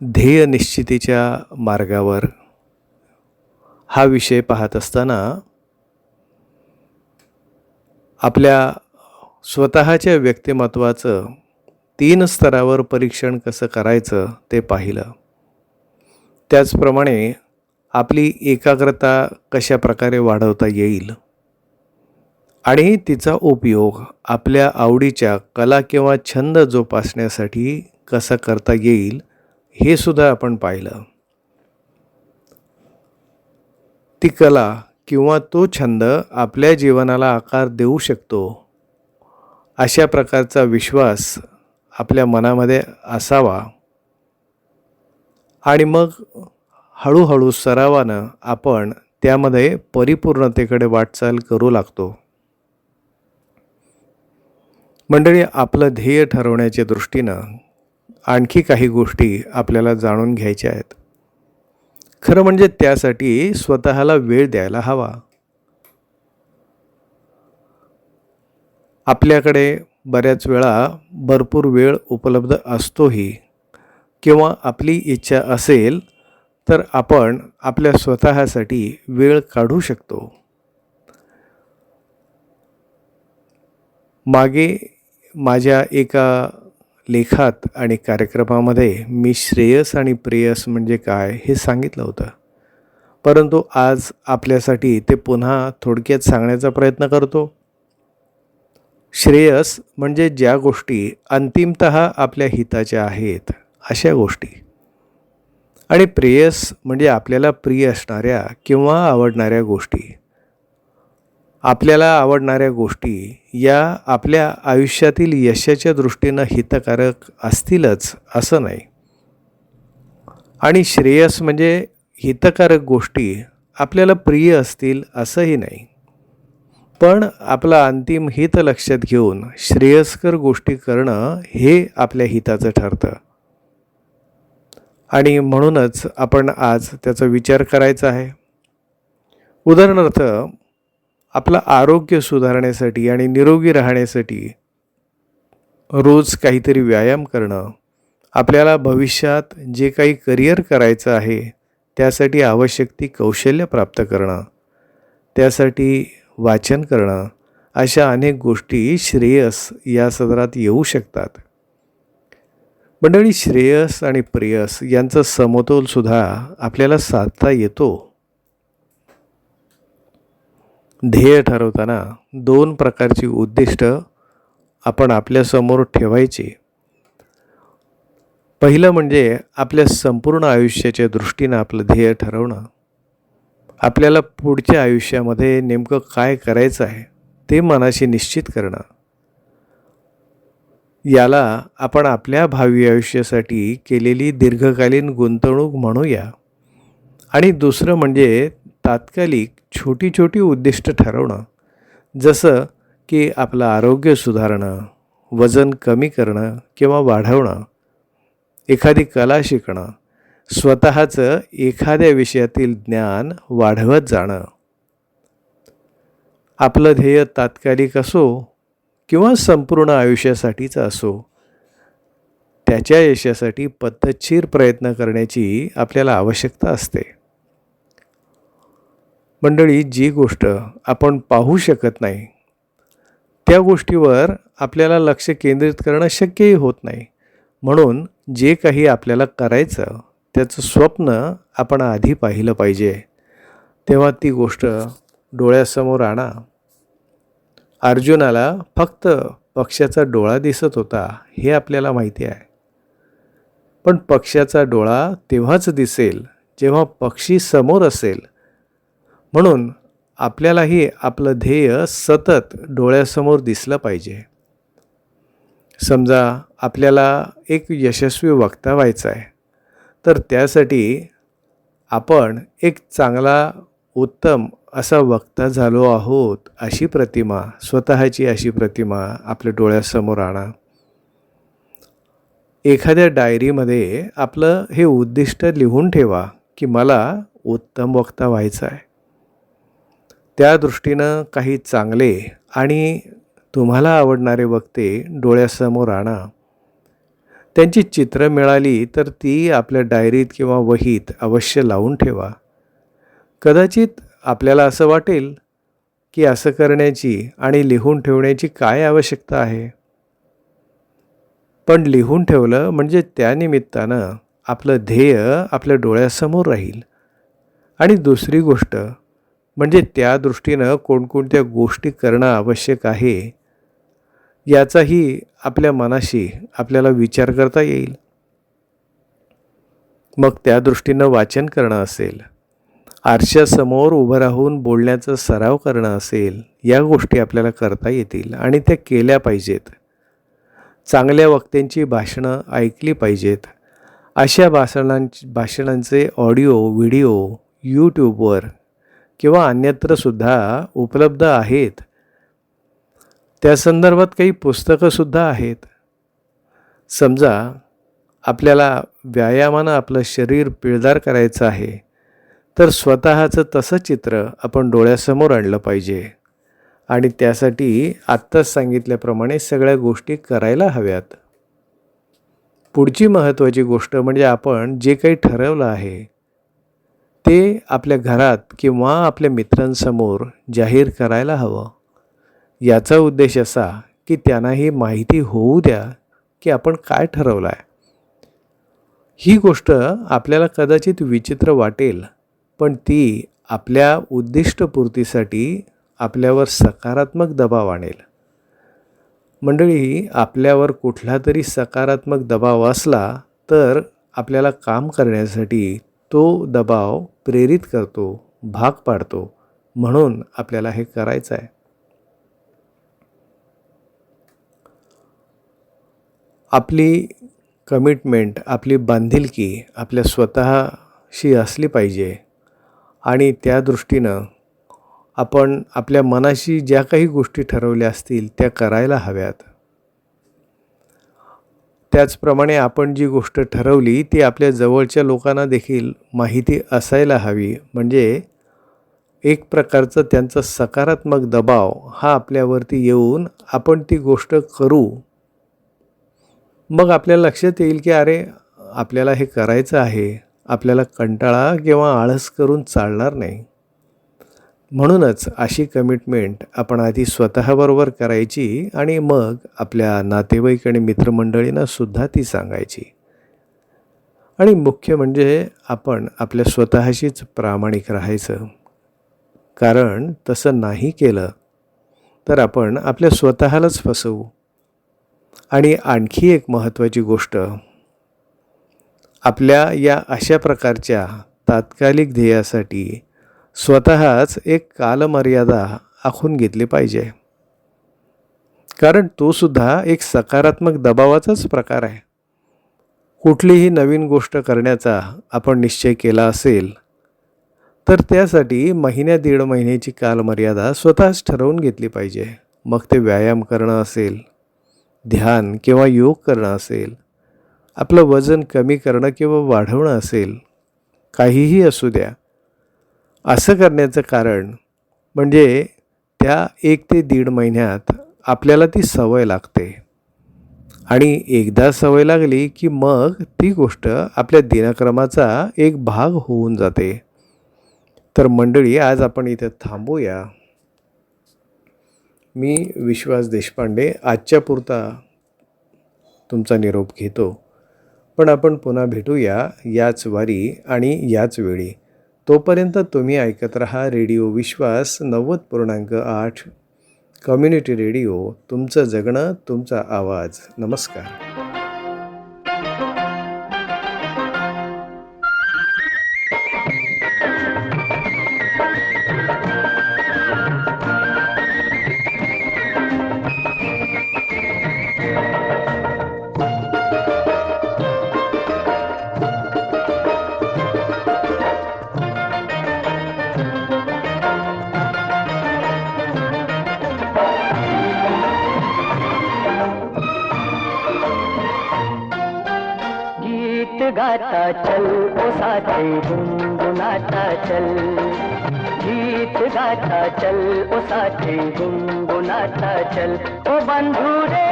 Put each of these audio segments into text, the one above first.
ध्येय निश्चितीच्या मार्गावर हा विषय पाहत असताना आपल्या स्वतःच्या व्यक्तिमत्वाचं तीन स्तरावर परीक्षण कसं करायचं ते पाहिलं. त्याचप्रमाणे आपली एकाग्रता कशा प्रकारे वाढवता येईल आणि तिचा उपयोग आपल्या आवडीच्या कला किंवा छंद जोपासण्यासाठी कसा करता येईल हे सुद्धा आपण पाहिलं. ती कला किंवा तो छंद आपल्या जीवनाला आकार देऊ शकतो अशा प्रकारचा विश्वास आपल्या मनामध्ये असावा. आणि मग हळूहळू सरावानं आपण त्यामध्ये परिपूर्णतेकडे वाटचाल करू लागतो. मंडळी आपलं ध्येय ठरवण्याच्या दृष्टीनं आणखी काही गोष्टी आपल्याला जाणून घ्यायच्या आहेत. खरं म्हणजे त्यासाठी स्वतःला वेळ द्यायला हवा. आपल्याकडे बऱ्याच वेळा भरपूर वेळ उपलब्ध असतोही. किंवा आपली इच्छा असेल तर आपण आपल्या स्वतःसाठी वेळ काढू शकतो. मागे माझ्या एका लेखात आणि कार्यक्रमामध्ये मी श्रेयस आणि प्रेयस म्हणजे काय हे सांगितलं होतं. परंतु आज आपल्यासाठी ते पुन्हा थोडक्यात सांगण्याचा प्रयत्न करतो. श्रेयस म्हणजे ज्या गोष्टी अंतिमत आपल्या हिताच्या आहेत अशा गोष्टी. आणि प्रेयस म्हणजे आपल्याला प्रिय असणाऱ्या किंवा आवडणाऱ्या गोष्टी. आपल्याला आवडणाऱ्या गोष्टी या आपल्या आयुष्यातील यशाच्या दृष्टीनं हितकारक असतीलच असं नाही. आणि श्रेयस म्हणजे हितकारक गोष्टी आपल्याला प्रिय असतील असंही नाही. पण आपला अंतिम हित लक्षात घेऊन श्रेयस्कर गोष्टी करणं हे आपल्या हिताचं ठरतं. आणि म्हणूनच आपण आज त्याचा विचार करायचा आहे. उदाहरणार्थ आपलं आरोग्य सुधारण्यासाठी आणि निरोगी राहण्यासाठी रोज काहीतरी व्यायाम करणं आपल्याला भविष्यात जे काही करिअर करायचं आहे त्यासाठी आवश्यक ती कौशल्य प्राप्त करणं त्यासाठी वाचन करणं अशा अनेक गोष्टी श्रेयस या सदरात येऊ शकतात. मंडळी श्रेयस आणि प्रेयस यांचा समतोलसुद्धा आपल्याला साधता येतो. ध्येय ठरवताना दोन प्रकारची उद्दिष्ट आपण आपल्यासमोर ठेवायची. पहिलं म्हणजे आपल्या संपूर्ण आयुष्याच्या दृष्टीनं आपलं ध्येय ठरवणं. आपल्याला पुढच्या आयुष्यामध्ये नेमकं काय करायचं आहे ते मनाशी निश्चित करणं. याला आपण आपल्या भावी आयुष्यासाठी केलेली दीर्घकालीन गुंतवणूक म्हणूया. आणि दुसरं म्हणजे तात्कालिक छोटी छोटी उद्दिष्ट ठरवणं जसं की आपलं आरोग्य सुधारणं वजन कमी करणं किंवा वाढवणं एखादी कला शिकणं स्वतःचं एखाद्या विषयातील ज्ञान वाढवत जाणं. आपलं ध्येय तात्कालिक असो किंवा संपूर्ण आयुष्यासाठीचं असो त्याच्या यशासाठी पद्धतशीर प्रयत्न करण्याची आपल्याला आवश्यकता असते. मंडळी जी गोष्ट आपण पाहू शकत नाही त्या गोष्टीवर आपल्याला लक्ष केंद्रित करणं शक्यही होत नाही. म्हणून जे काही आपल्याला करायचं त्याचं स्वप्न आपण आधी पाहिलं पाहिजे. तेव्हा ती गोष्ट डोळ्यासमोर आणा. अर्जुनाला फक्त पक्षाचा डोळा दिसत होता हे आपल्याला माहिती आहे. पण पक्षाचा डोळा तेव्हाच दिसेल जेव्हा पक्षी समोर असेल म्हणून आपल्यालाही आपलं ध्येय सतत डोळ्यासमोर दिसलं पाहिजे. समजा आपल्याला एक यशस्वी वक्ता व्हायचं आहे तर त्यासाठी आपण एक चांगला उत्तम असा वक्ता झालो आहोत अशी प्रतिमा स्वतःची अशी प्रतिमा आपल्या डोळ्यासमोर आणा. एखाद्या डायरीमध्ये आपलं हे उद्दिष्ट लिहून ठेवा की मला उत्तम वक्ता व्हायचं आहे. त्या दृष्टीनं काही चांगले आणि तुम्हाला आवडणारे वक्ते डोळ्यासमोर आणा. त्यांची चित्रं मिळाली तर ती आपल्या डायरीत किंवा वहीत अवश्य लावून ठेवा. कदाचित आपल्याला असं वाटेल की असं करण्याची आणि लिहून ठेवण्याची काय आवश्यकता आहे? पण लिहून ठेवलं म्हणजे त्यानिमित्तानं आपलं ध्येय आपल्या डोळ्यासमोर राहील. आणि दुसरी गोष्ट म्हणजे त्या दृष्टीनं कोणकोणत्या गोष्टी करणं आवश्यक आहे याचाही आपल्या मनाशी आपल्याला विचार करता येईल. मग त्या दृष्टीनं वाचन करणं असेल आरशासमोर उभं राहून बोलण्याचा सराव करणं असेल या गोष्टी आपल्याला करता येतील आणि त्या केल्या पाहिजेत. चांगल्या वक्त्यांची भाषणं ऐकली पाहिजेत. अशा भाषणां भाषणांचे ऑडिओ व्हिडिओ यूट्यूबवर किंवा अन्यत्रसुद्धा उपलब्ध आहेत. त्या संदर्भात काही पुस्तकंसुद्धा आहेत. समजा आपल्याला व्यायामानं आपलं शरीर पिळदार करायचं आहे तर स्वतःचं तसं चित्र आपण डोळ्यासमोर आणलं पाहिजे. आणि त्यासाठी आत्ताच सांगितल्याप्रमाणे सगळ्या गोष्टी करायला हव्यात. पुढची महत्त्वाची गोष्ट म्हणजे आपण जे काही ठरवलं आहे ते आपल्या घरात किंवा आपल्या मित्रांसमोर जाहीर करायला हवं. याचा उद्देश असा की त्यांना ही माहिती होऊ द्या की आपण काय ठरवलं आहे ही गोष्ट आपल्याला कदाचित विचित्र वाटेल पण ती आपल्या उद्दिष्टपूर्तीसाठी आपल्यावर सकारात्मक दबाव आणेल. मंडळी आपल्यावर कुठला तरी सकारात्मक दबाव असला तर आपल्याला काम करण्यासाठी तो दबाव प्रेरित करतो भाग पाडतो म्हणून आपल्याला हे करायचं आहे. आपली कमिटमेंट आपली बांधिलकी आपल्या स्वतःशी असली पाहिजे आणि त्या दृष्टीनं आपण आपल्या मनाशी ज्या काही गोष्टी ठरवल्या असतील त्या करायला हव्यात. त्याचप्रमाणे आपण जी गोष्ट ठरवली ती आपल्या जवळच्या लोकांना देखील माहिती असायला हवी. म्हणजे एक प्रकारचं त्यांचा सकारात्मक दबाव हा आपल्यावरती येऊन आपण ती गोष्ट करू. मग आपल्या लक्षात येईल की अरे आपल्याला हे करायचं आहे. आपल्याला कंटाळा किंवा आळस करून चालणार नाही. म्हणूनच अशी कमिटमेंट आपण आधी स्वतःबरोबर करायची आणि मग आपल्या नातेवाईक आणि मित्रमंडळींना सुद्धा ती सांगायची. आणि मुख्य म्हणजे आपण आपल्या स्वतःशीच प्रामाणिक राहायचं. कारण तसं नाही केलं तर आपण आपल्या स्वतःलाच फसवू. आणि आणखी एक महत्त्वाची गोष्ट आपल्या या अशा प्रकारच्या तात्कालिक ध्येयासाठी स्वतःच एक कालमर्यादा आखून घेतली पाहिजे. कारण तो सुद्धा एक सकारात्मक दबावाचाच प्रकार आहे. कुठलीही नवीन गोष्ट करण्याचा आपण निश्चय केला असेल तर त्यासाठी महिन्या दीड महिन्याची कालमर्यादा स्वतःच ठरवून घेतली पाहिजे. मग ते व्यायाम करणं असेल ध्यान किंवा योग करणं असेल आपलं वजन कमी करणं किंवा वाढवणं असेल काहीही असू द्या. असं करण्याचं कारण म्हणजे त्या एक ते दीड महिन्यात आपल्याला ती सवय लागते. आणि एकदा सवय लागली की मग ती गोष्ट आपल्या दिनक्रमाचा एक भाग होऊन जाते. तर मंडळी आज आपण इथे थांबूया. मी विश्वास देशपांडे आजच्या पुरता तुमचा निरोप घेतो. पण आपण पुन्हा भेटूया याच वारी आणि याच वेळी. तोपर्यंत तुम्ही ऐकत रहा रेडिओ विश्वास नव्वद पूर्णांक आठ. कम्युनिटी रेडिओ तुमचं जगणं तुमचा आवाज. नमस्कार. साथी गुनगुनाता चल। गीत गाता चल, ओ गुनगुनाता चल। ओ बंधु रे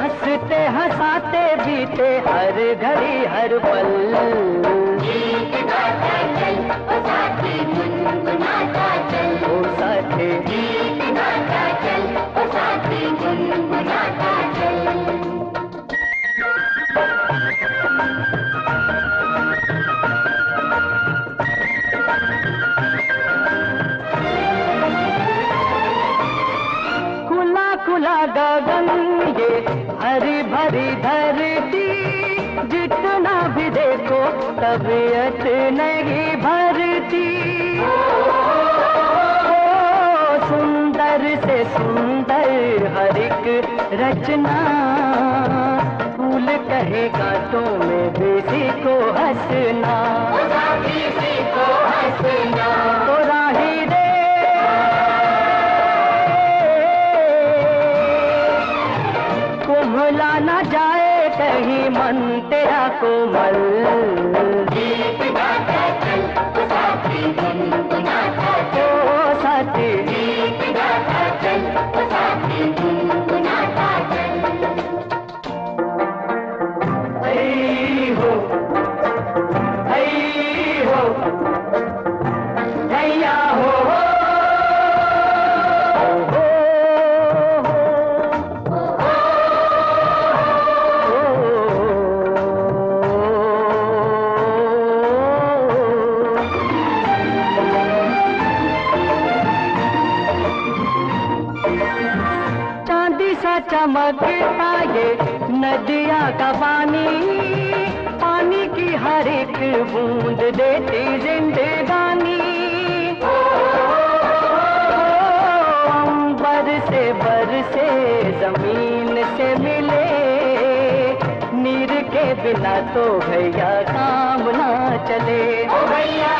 हँसते हंसाते बीते हर घड़ी हर पल। तबीयत नहीं भरती। सुंदर से सुंदर हर एक रचना। फूल कहे कांटों में बेसी को हंसना। किसी को हंसना। कहीं मन तेरा कोमल. गीत गाता चल नदिया का पानी पानी की हर एक बूंद देती जिंदगानी अंबर से बरसे ज़मीन से मिले, नीर के बिना तो भैया काम ना चले। ओ भैया